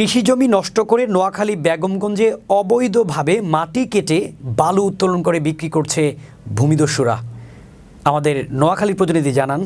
কৃষি জমি নষ্ট করে নোয়াখালী বেগমগঞ্জে অবৈধভাবে মাটি কেটে বালু উত্তোলন করে বিক্রি করছে ভূমিদস্যুরা। আমাদের নোয়াখালী প্রতিনিধি জানান,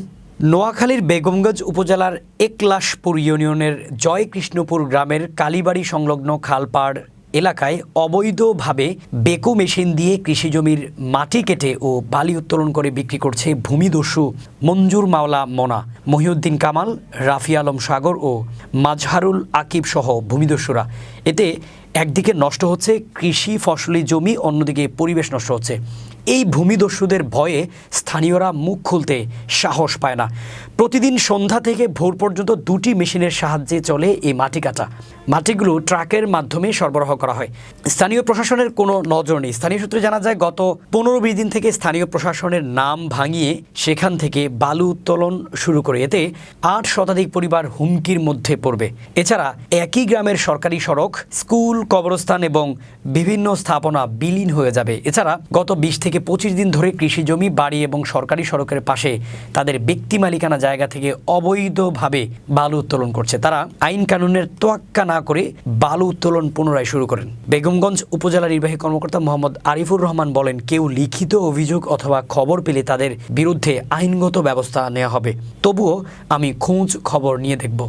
নোয়াখালীর বেগমগঞ্জ উপজেলার একলাশপুর ইউনিয়নের জয়কৃষ্ণপুর গ্রামের কালীবাড়ি সংলগ্ন খালপাড় এলাকায় অবৈধভাবে বেকো মেশিন দিয়ে কৃষিজমির মাটি কেটে ও বালি উত্তোলন করে বিক্রি করছে ভূমিদস্যু মঞ্জুর মাওলা মনা। মহিউদ্দিন কামাল, রাফি আলম সাগর ও মাজহারুল আকিব সহ ভূমিদস্যুরা। এতে একদিকে নষ্ট হচ্ছে কৃষি ফসলি জমি, অন্যদিকে পরিবেশ নষ্ট হচ্ছে। এই ভূমিদস্যুদের ভয়ে স্থানীয়রা মুখ খুলতে সাহস পায় না। প্রতিদিন সন্ধ্যা থেকে ভোর পর্যন্ত দুটি মেশিনের সাহায্যে চলে এই মাটি কাটা মাটিগুলো ট্রাকের মাধ্যমে সরবরাহ করা হয়। স্থানীয় প্রশাসনের কোনো নজর নেই। স্থানীয় সূত্রে জানা যায়, গত পনেরো বিশ দিন থেকে স্থানীয় প্রশাসনের নাম ভাঙিয়ে সেখান থেকে বালু উত্তোলন শুরু করে। এতে আট শতাধিক পরিবার হুমকির মধ্যে পড়বে। এছাড়া একই গ্রামের সরকারি সড়ক, স্কুল, কবরস্থান এবং বিভিন্ন স্থাপনা বিলীন হয়ে যাবে। এছাড়া গত বিশ থেকে পঁচিশ দিন ধরে কৃষি জমি, বাড়ি এবং সরকারি সড়কের পাশে তাদের ব্যক্তি মালিকানা জায়গা থেকে অবৈধভাবে বালু উত্তোলন করছে। তারা আইন কানুনের তোয়াক্কা না করে বালু উত্তোলন পুনরায় শুরু করেন। বেগমগঞ্জ উপজেলা নির্বাহী কর্মকর্তা মোহাম্মদ আরিফুর রহমান বলেন, কেউ লিখিত অভিযোগ অথবা খবর পেলে তাদের বিরুদ্ধে আইনগত ব্যবস্থা নেওয়া হবে। তবুও আমি খোঁজ খবর নিয়ে দেখব।